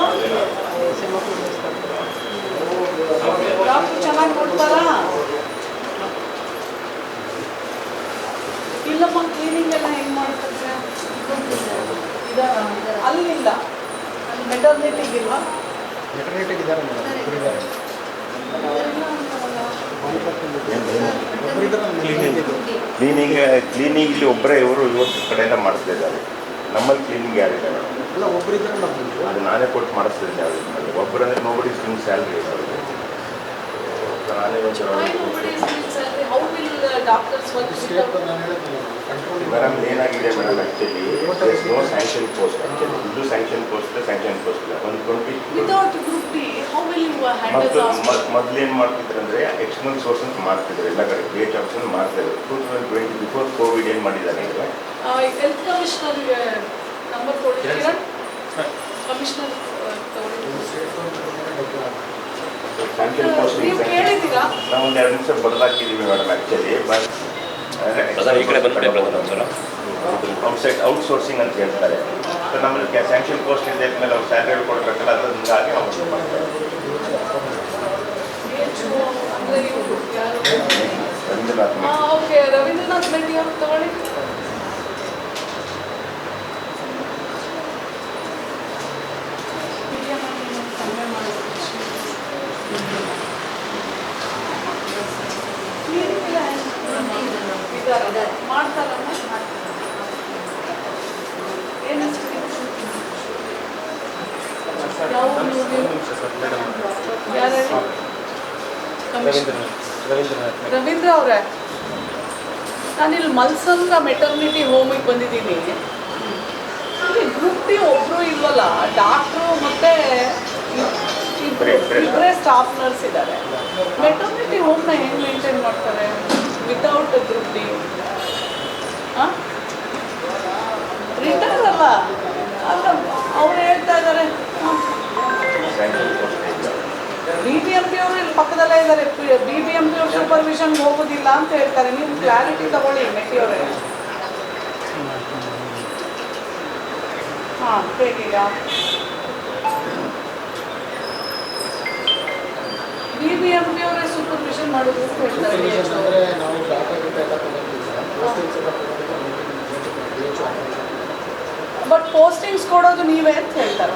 ಡಾಕ್ಟರ್ ಚೆನ್ನಾಗಿ ಕೊಡ್ತಾರಾ? ಇಲ್ಲಮ್ಮ ಕ್ಲೀನಿಂಗ್ ಎಲ್ಲ ಹೆಂಗ್ ಮಾಡ್ತಾರೆ ಅಲ್ಲಿಲ್ಲ. ಮೆಟರ್ನಿಟಿಗೆ ಇದ್ದಾರೆ ಕ್ಲೀನಿಂಗ್ ಕ್ಲೀನಿಂಗ್ ಇಲ್ಲಿ ಒಬ್ಬರೇ ಇವರು ಇವತ್ತು ಕಡೆಯಿಂದ ಮಾಡ್ತಾ ಇದ್ದಾರೆ. ನಮ್ಮಲ್ಲಿ ಕ್ಲೀನಿಂಗ್ ಯಾರಿದೆ ಮೇಡಮ್. ಅದು ನಾನೇ ಕೊಟ್ಟು ಮಾಡಿಸ್ತಿದ್ದೀನಿ ಅವ್ರಿಗೆ ಒಬ್ಬರಂದ್ರೆ ನೋಬಡಿ ಸ್ಕಿನ್ ಸ್ಯಾಲ್ರಿ ನಾನೇ Uh? ನಾನು ಹೇಳಿದ್ನಲ್ಲ ಮೇಡಮ್ ಏನಾಗಿದೆ madam actually no sanction post actually ಇದು ಸ್ಯಾಂಕ್ಷನ್ ಪೋಸ್ಟ್ ಸ್ಯಾಂಕ್ಷನ್ ಪೋಸ್ಟ್ ಇಲ್ಲ. ಒಂದು ಟ್ವೆಂಟಿ uh, ಮತ್ತು ಮೊದಲು ಏನು ಮಾಡ್ತಿದ್ರು ಅಂದರೆ ಎಕ್ಸ್ಟರ್ನಲ್ ಸೋರ್ಸ್ ಅಂತ ಮಾಡ್ತಿದ್ರು. ಎಲ್ಲ ಕಡೆ ಎಚ್ ಆಪ್ಷನ್ ಮಾಡ್ತಿದ್ರು. Two thousand twenty before Covid ಏನು ಮಾಡಿದ್ದಾರೆ ಅಂದರೆ? Uh, ಕೊಡ್ತೀರಾ ಕಮಿಷನರ್ ಸ್ಯಾಂಕ್ಷನ್ ಪೋಸ್ಟ್ ನೀವು ಕೇಳಿದ್ದೀರಾ ನಾವು ಒಂದು ಎರಡು ನಿಮಿಷ ಬದಲಾಕಿದ್ದೀವಿ ಮೇಡಮ್ ಆ್ಯಕ್ಚುಲಿ ಬಟ್ ಬ್ರದರ್, ಈ ಕಡೆ ಬಂದ್ಬಿಡಿ ಬ್ರದರ್ ಒಂದ್ಸಲ. ಔಟ್ಸೈಡ್ ಔಟ್ಸೋರ್ಸಿಂಗ್ ಅಂತ ಹೇಳ್ತಾರೆ ಸೊ ನಮ್ಮಲ್ಲಿ ಸ್ಯಾಂಕ್ಷನ್ ಪೋಸ್ಟ್ ಇದೆ ಮೇಲೆ ಅವ್ರು ಸ್ಯಾಲ್ರಿ ಕೊಡ್ಬೇಕಲ್ಲ ಅದರಿಂದಾಗಿ ಅವ್ರು ಮಾಡ್ತಾರೆ PHO ಅಂದ್ರೆ ಇವ್ರು ಯಾರು ರವೀಂದ್ರನಾಥ್ ಹಾಂ ಓಕೆ ರವೀಂದ್ರನಾಥ್ ರೆಡ್ಡಿ ಅವ್ರು ತಗೊಳ್ಳಿ ಕಡಿಮೆ ಮಾಡಿ ಕ್ಲಿನಿಕ್ಕಿಲ್ಲ ಇದಾರ ಮಾಡ್ತಾರಮ್ಮ ಏನಷ್ಟು ಯಾವ ಯಾರು ಕಮಿಷನರ್ ರವೀಂದ್ರ ಅವರೇ ನಾನಿಲ್ಲಿ ಮಲ್ಸಂದ್ರ ಮೆಟರ್ನಿಟಿ ಹೋಮಿಗೆ ಬಂದಿದ್ದೀನಿ. ಇಲ್ಲಿ ಗ್ರೂಪ್ ಡಿ ಒಬ್ಬರು ಇಲ್ವಲ್ಲ ಡಾಕ್ಟ್ರು ಮತ್ತೆ ಇಬ್ಬರು ಸ್ಟಾಫ್ ನರ್ಸ್ ಇದ್ದಾರೆ ಮೆಟರ್ನಿಟಿ ಹೋಮ್ನ ಹೆಂಗೆ ಮೇಂಟೈನ್ ಮಾಡ್ತಾರೆ? ವಿತೌಟ್ ಗ್ರೂಪ್ ಡಿ ಹಾಂ? ರಿಟೈರ್ ಅಲ್ಲ? ಇದ್ದಾರೆ. ಬಿ ಬಿ ಎಂ ಅವ್ರ ಹೋಗೋದಿಲ್ಲ ಅಂತ ಹೇಳ್ತಾರೆ. ನೀವು ಕ್ಲಾರಿಟಿ ತಗೊಳ್ಳಿ ಮೆಟ್ಟಿ ಅವರೇ. ಹಾಂ ಹೇಗೀಗ ಬಿ ಬಿ ಎಂ ಪಿ ಅವರೇ ಸೂಪರ್ವಿಷನ್ ಮಾಡೋದು ಅಂತ ಹೇಳ್ತಾರೆ. ಬಟ್ ಪೋಸ್ಟಿಂಗ್ಸ್ ಕೊಡೋದು ನೀವೇ ಅಂತ ಹೇಳ್ತಾರೆ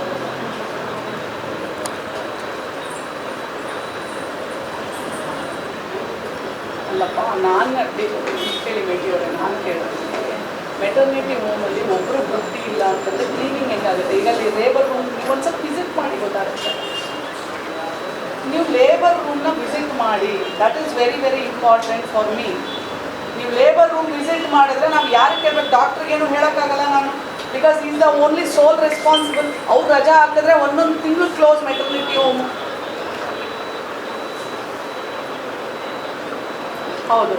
ಅಲ್ಲಪ್ಪ ನಾನು ಕೇಳಿ ಮೆಟಿಯವರೇ ನಾನು ಕೇಳೋದು. ಮೆಟರ್ನಿಟಿ ಹೋಮಲ್ಲಿ ಒಬ್ಬರು ವೃತ್ತಿ ಇಲ್ಲ ಅಂತಂದರೆ ಕ್ಲೀನಿಂಗ್ ಹೆಂಗಾಗುತ್ತೆ? ಈಗ ಅಲ್ಲಿ ಲೇಬರ್ ರೂಮ್ ನೀವು ಒಂದು ಸ್ವಲ್ಪ ವಿಸಿಟ್ ಮಾಡಿ ಗೊತ್ತಾಗುತ್ತೆ. ನೀವು ಲೇಬರ್ ರೂಮ್ನ ವಿಸಿಟ್ ಮಾಡಿ that is very very important for me ನೀವು ಲೇಬರ್ ರೂಮ್ ವಿಸಿಟ್ ಮಾಡಿದ್ರೆ ನಾವು ಯಾರಿಗೆ ಕೇಳಬೇಕು? ಡಾಕ್ಟ್ರಿಗೇನು ಹೇಳೋಕ್ಕಾಗಲ್ಲ ನಾನು? Because is the only sole responsible ಅವ್ರು ರಜಾ ಹಾಕಿದ್ರೆ ಒಂದೊಂದು ತಿಂಗಳು ಕ್ಲೋಸ್ ಮೆಟರ್ನಿಟಿ ಹೋಮ್ ಹೌದು.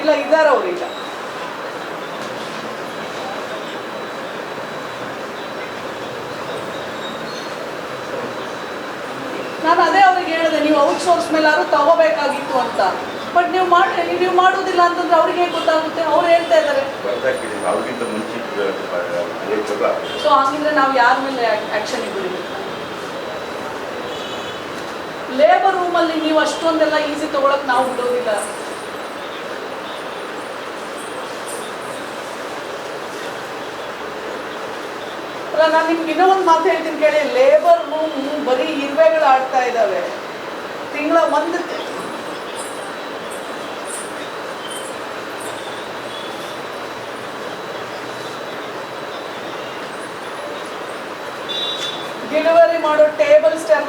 ಇಲ್ಲ ಇದ್ದಾರೆ ಅವ್ರು ಈಗ. ನಾನು ಅದೇ ಅವ್ರಿಗೆ ಹೇಳಿದೆ ನೀವು ಔಟ್ಸೋರ್ಸ್ ಮೇಲಾದ್ರೂ ತಗೋಬೇಕಾಗಿತ್ತು ಅಂತ. ಬಟ್ ನೀವು ಮಾಡಿ ನೀವು ಮಾಡೋದಿಲ್ಲ ಅಂತಂದ್ರೆ ಅವ್ರಿಗೆ ಹೇಗೆ ಗೊತ್ತಾಗುತ್ತೆ? ಅವ್ರು ಹೇಳ್ತಾ ಇದ್ದಾರೆ. ಸೊ ಹಂಗಿದ್ರೆ ನಾವು ಯಾರ ಮೇಲೆ ಆ್ಯಕ್ಷನ್ ಇದ್ದೀವಿ ಲೇಬರ್ ರೂಮಲ್ಲಿ ನೀವು ಅಷ್ಟೊಂದೆಲ್ಲ ಈಸಿ ತಗೊಳಕ್ ನಾವು ಬಿಡೋದಿಲ್ಲ. ನಾನು ನಿಮ್ಗೆ ಇನ್ನೂ ಒಂದು ಮಾತು ಹೇಳ್ತೀನಿ ಕೇಳಿ. ಲೇಬರ್ ರೂಮ್ ಬರೀ ಇರುವೆಗಳು ಆಡ್ತಾ ಇದ್ದಾವೆ ತಿಂಗಳ ಒಂದು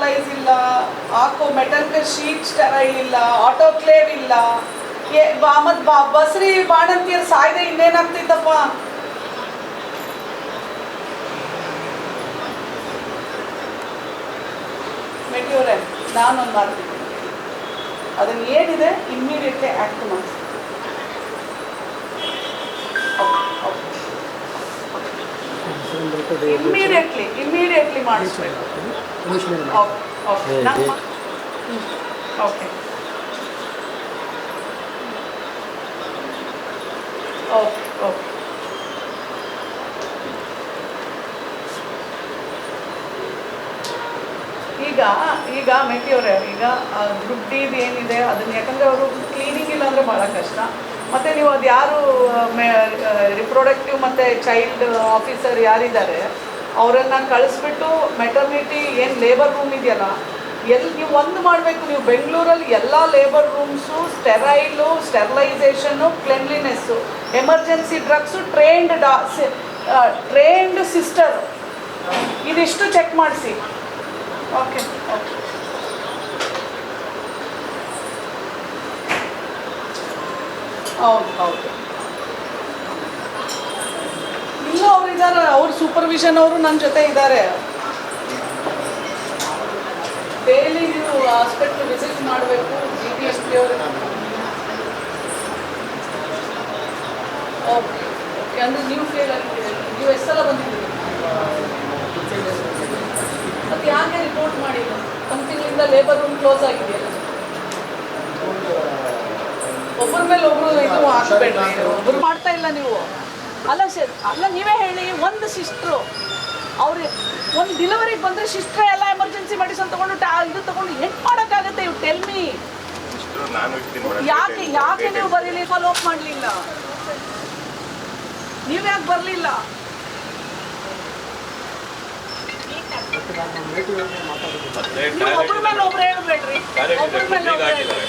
ಫರ್ಟಿಲೈಸ್ ಇಲ್ಲ ಹಾಕೋ ಮೆಟಲ್ ಶೀಟ್ ಸ್ಟರೈಲ್ ಇಲ್ಲ ಆಟೋಕ್ಲೇವ್ ಇಲ್ಲ. ಏ ಮತ್ತು ಬಾ ಬಸ್ರಿ ಬಾಣಂತಿಯರು ಸಾಯ್ದೆ ಇನ್ನೇನಾಗ್ತಿತ್ತಪ್ಪ? ಮೆಟ್ಯೂರೆ ನಾನೊಂದು ಮಾಡ್ತೀನಿ ಅದನ್ನ ಏನಿದೆ ಇಮ್ಮಿಡಿಯೇಟ್ಲಿ ಆ್ಯಕ್ಟ್ ಮಾಡಿ ಇಮ್ಮಿಡಿಯೇಟ್ಲಿ ಇಮ್ಮಿಡಿಯೇಟ್ಲಿ ಮಾಡಿಸ್ಬೇಕು. ಓಕೆ ಓಕೆ ನಮ್ಮ ಓಕೆ ಓಕೆ ಓಕೆ ಈಗ ಈಗ ಮೆಟ್ಟಿಯವರೇ ಈಗ ಗ್ರೂಪ್ ಡಿದು ಏನಿದೆ ಅದನ್ನ ಯಾಕಂದ್ರೆ ಅವರು ಕ್ಲೀನಿಂಗ್ ಇಲ್ಲ ಬಹಳ ಭಾಳ ಕಷ್ಟ. ಮತ್ತೆ ನೀವು ಅದು ಯಾರು ರಿಪ್ರೊಡಕ್ಟಿವ್ ಮತ್ತೆ ಚೈಲ್ಡ್ ಆಫೀಸರ್ ಯಾರಿದ್ದಾರೆ ಅವರನ್ನು ಕಳಿಸ್ಬಿಟ್ಟು ಮೆಟರ್ನಿಟಿ ಏನು ಲೇಬರ್ ರೂಮ್ ಇದೆಯಲ್ಲ ಎಲ್ಲಿ ನೀವು ಒಂದು ಮಾಡಬೇಕು, ನೀವು ಬೆಂಗಳೂರಲ್ಲಿ ಎಲ್ಲ labour rooms sterile sterilisation cleanliness emergency drugs trained ಡಾ ಟ್ರೈನ್ಡ್ ಸಿಸ್ಟರ್ ಇದಿಷ್ಟು ಚೆಕ್ ಮಾಡಿಸಿ. ಓಕೆ ಓಕೆ ಹೌದು ಹೌದು ಇಲ್ಲ ಅವ್ರು ಇದ್ದಾರೆ ಅವ್ರ ಸೂಪರ್ವಿಷನ್ ಅವರು ನನ್ನ ಜೊತೆ ಇದ್ದಾರೆ. ಡೈಲಿ ನೀವು ಹಾಸ್ಪಿಟ್ಲ್ ವಿಸಿಟ್ ಮಾಡಬೇಕು ಜಿ ಪಿ ಎಸ್ ಪಿ ಅವರು. ಓಕೆ ಓಕೆ ಅಂದರೆ ನೀವು ಫೇಲ್ ಆಗಿದ್ದೀರಿ ನೀವು ಎಷ್ಟು ಬಂದಿದ್ದೀರಿ? ಮತ್ತೆ ಯಾಕೆ ರಿಪೋರ್ಟ್ ಮಾಡಿಲ್ಲ ಒಂದು ತಿಂಗಳಿಂದ ಲೇಬರ್ ರೂಮ್ ಕ್ಲೋಸ್ ಆಗಿದೆಯಲ್ಲ ಒಬ್ಬರ ಮೇಲೆ ಒಬ್ಬರು ಇದು ಹಾಕಬೇಡ ಒಬ್ಬರು ಮಾಡ್ತಾ ಇಲ್ಲ ನೀವು. ಅಲ್ಲ ಸರ್ ಅಲ್ಲ ನೀವೇ ಹೇಳಿ ಒಂದು ಸಿಸ್ಟ್ರು ಅವ್ರು ಒಂದು ಡಿಲಿವರಿಗೆ ಬಂದರೆ ಸಿಸ್ಟ್ರೆ ಎಲ್ಲ ಎಮರ್ಜೆನ್ಸಿ ಮೆಡಿಸನ್ ತೊಗೊಂಡು ಟಾ ಇದು ತಗೊಂಡು ಹೆಂಗೆ ಮಾಡೋಕ್ಕಾಗುತ್ತೆ ಇವು ಟೆಲ್ ಮೀ ಯಾಕೆ ಯಾಕೆ ನೀವು ಬರೀಲಿ ಫಾಲೋ ಅಪ್ ಮಾಡಲಿಲ್ಲ? ನೀವು ಯಾಕೆ ಬರಲಿಲ್ಲ? ಒಬ್ಬರ ಮೇಲೆ ಒಬ್ರು ಹೇಳ್ಬೇಡ್ರಿ. ಒಬ್ಬರ ಮೇಲೆ ಒಬ್ರು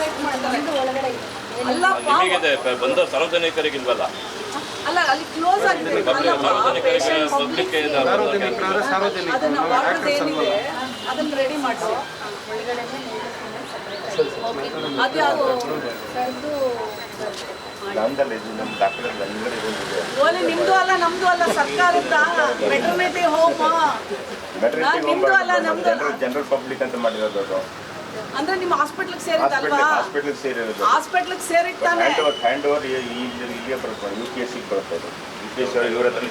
ವೇಟ್ ಮಾಡ್ತಾರೆ. ಅಲ್ಲಪ್ಪ ನಿಮಗಿದೆ ಬಂದ ಸಾರ್ವಜನಿಕರಿಗಿಲ್ವಲ್ಲ? ಅಲ್ಲ ಅಲ್ಲಿ ಕ್ಲೋಸ್ ಆಗಿದೆ ಅದನ್ನ ವಾಟರ್ ಏನಿದೆ ಅದನ್ನ ರೆಡಿ ಮಾಡಿಸಿ. ಅದು ಯಾವುದು? ನಮ್ದಲ್ಲಿ ಇದು ನಮ್ಮ ಡಾಕ್ಟರ್ ಓಲಿ ನಿಮ್ದು ಅಲ್ಲ ನಮ್ದು ಅಲ್ಲ ಸರ್ಕಾರದ ಮೆಟರ್ನಿಟಿ ಹೋಮ್. ನಿಮ್ದು ಅಲ್ಲ ನಮ್ದು ಅಲ್ಲ. ಜನರಲ್ ಜನರಲ್ ಪಬ್ಲಿಕ್ ಅಂತ ಮಾಡಿರೋದು ಅದು. ಅಂದ್ರೆ ನಿಮ್ಮ ಹಾಸ್ಪಿಟ್ಲಿಗೆ ಸೇರಿದಲ್ವಾ ಹಾಸ್ಪಿಟಲ್ ಸೇರಿರೋದು. ಹಾಸ್ಪಿಟ್ಲಿಗೆ ಸೇರಿತ್ತಾನೆ ಹ್ಯಾಂಡ್ ಓವರ್ ಹ್ಯಾಂಡ್ ಓವರ್ ಇಲ್ಲಿಗೆ ಬರುತ್ತೆ ಯು ಪಿ ಎಸ್ ಸಿಗೆ ಬರುತ್ತೆ ಯು ಪಿ ಎಸ್ ಇವ್ರ ಹತ್ರ